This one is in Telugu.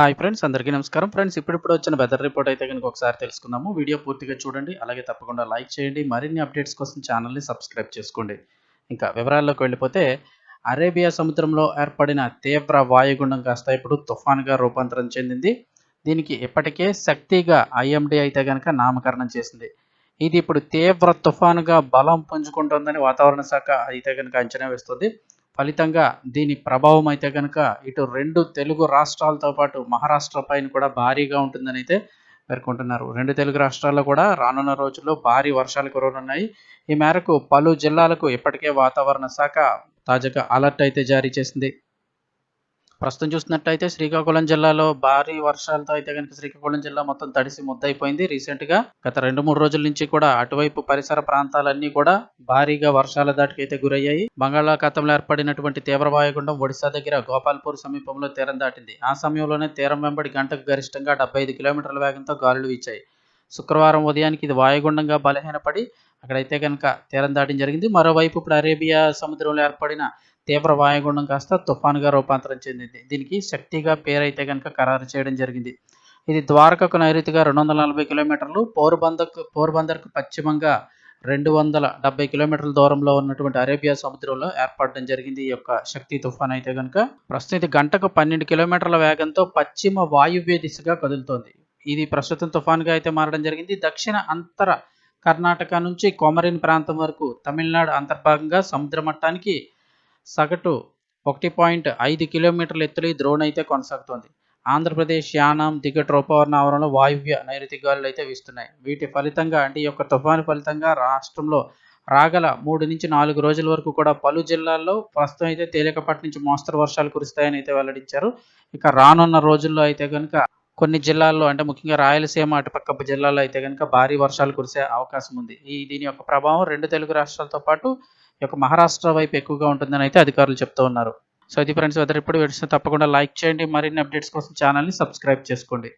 హాయ్ ఫ్రెండ్స్ అందరికీ నమస్కారం. ఫ్రెండ్స్ ఇప్పుడిప్పుడు వచ్చిన వెదర్ రిపోర్ట్ అయితే కనుక ఒకసారి తెలుసుకుందాము. వీడియో పూర్తిగా చూడండి అలాగే తప్పకుండా లైక్ చేయండి మరిన్ని అప్డేట్స్ కోసం ఛానల్ని సబ్స్క్రైబ్ చేసుకోండి. ఇంకా వివరాల్లోకి వెళ్ళిపోతే అరేబియా సముద్రంలో ఏర్పడిన తీవ్ర వాయుగుండం కాస్త ఇప్పుడు తుఫాన్గా రూపాంతరం చెందింది. దీనికి ఇప్పటికే శక్తిగా ఐఎండి అయితే కనుక నామకరణం చేసింది. ఇది ఇప్పుడు తీవ్ర తుఫానుగా బలం పుంజుకుంటుందని వాతావరణ శాఖ అయితే కనుక అంచనా వేస్తుంది. ఫలితంగా దీని ప్రభావం అయితే కనుక ఇటు రెండు తెలుగు రాష్ట్రాలతో పాటు మహారాష్ట్ర పైన కూడా భారీగా ఉంటుందని అయితే పేర్కొంటున్నారు. రెండు తెలుగు రాష్ట్రాల్లో కూడా రానున్న రోజుల్లో భారీ వర్షాలు కురవనున్నాయి. ఈ మేరకు పలు జిల్లాలకు ఇప్పటికే వాతావరణ శాఖ తాజాగా అలర్ట్ అయితే జారీ చేసింది. ప్రస్తుతం చూసినట్టయితే శ్రీకాకుళం జిల్లాలో భారీ వర్షాలతో అయితే కనుక శ్రీకాకుళం జిల్లా మొత్తం తడిసి ముద్దయిపోయింది. రీసెంట్గా గత రెండు మూడు రోజుల నుంచి కూడా అటువైపు పరిసర ప్రాంతాలన్నీ కూడా భారీగా వర్షాల దాటికి అయితే గురయ్యాయి. బంగాళాఖాతంలో ఏర్పడినటువంటి తీవ్ర వాయుగుండం ఒడిశా దగ్గర గోపాల్పూర్ సమీపంలో తీరం దాటింది. ఆ సమయంలోనే తీరం వెంబడి గంటకు గరిష్టంగా డెబ్బై ఐదు కిలోమీటర్ల వేగంతో గాలులు వీచాయి. శుక్రవారం ఉదయానికి ఇది వాయుగుండంగా బలహీనపడి అక్కడైతే కనుక తీరం దాటం జరిగింది. మరోవైపు ఇప్పుడు అరేబియా సముద్రంలో ఏర్పడిన తీవ్ర వాయుగుండం కాస్త తుఫానుగా రూపాంతరం చెందింది. దీనికి శక్తిగా పేరైతే కనుక ఖరారు చేయడం జరిగింది. ఇది ద్వారకకు నైరుతిగా రెండు వందల నలభై కిలోమీటర్లు పోర్బందర్కు పోర్బందర్కు పశ్చిమంగా రెండు వందల డెబ్బై కిలోమీటర్ల దూరంలో ఉన్నటువంటి అరేబియా సముద్రంలో ఏర్పడడం జరిగింది. ఈ యొక్క శక్తి తుఫాన్ అయితే కనుక ప్రస్తుతం ఇది గంటకు పన్నెండు కిలోమీటర్ల వేగంతో పశ్చిమ వాయువ్య దిశగా కదులుతోంది. ఇది ప్రస్తుతం తుఫాన్గా అయితే మారడం జరిగింది. దక్షిణ అంతర కర్ణాటక నుంచి కొమరిన్ ప్రాంతం వరకు తమిళనాడు అంతర్భాగంగా సముద్ర మట్టానికి సగటు ఒకటి పాయింట్ ఐదు కిలోమీటర్ల ఎత్తులో ఈ ద్రోణి అయితే కొనసాగుతోంది. ఆంధ్రప్రదేశ్ యానాం దిగట రూపవర్ణ ఆవరణలో వాయువ్య నైరుతి గాలులు అయితే వీస్తున్నాయి. వీటి ఫలితంగా అంటే ఈ యొక్క తుఫాను ఫలితంగా రాష్ట్రంలో రాగల మూడు నుంచి నాలుగు రోజుల వరకు కూడా పలు జిల్లాల్లో ప్రస్తుతం అయితే తేలికపాటి నుంచి మోస్తరు వర్షాలు కురుస్తాయని అయితే వెల్లడించారు. ఇక రానున్న రోజుల్లో అయితే కనుక కొన్ని జిల్లాల్లో అంటే ముఖ్యంగా రాయలసీమ అటుపక్క జిల్లాల్లో అయితే కనుక భారీ వర్షాలు కురిసే అవకాశం ఉంది. ఈ దీని యొక్క ప్రభావం రెండు తెలుగు రాష్ట్రాలతో పాటు యొక్క మహారాష్ట్ర వైపు ఎక్కువగా ఉంటుందని అయితే అధికారులు చెప్తూ ఉన్నారు. సో ఇది ఫ్రెండ్స్ వెదర్ ఇప్పుడు తప్పకుండా లైక్ చేయండి. మరిన్ని అప్డేట్స్ కోసం ఛానల్ని సబ్స్క్రైబ్ చేసుకోండి.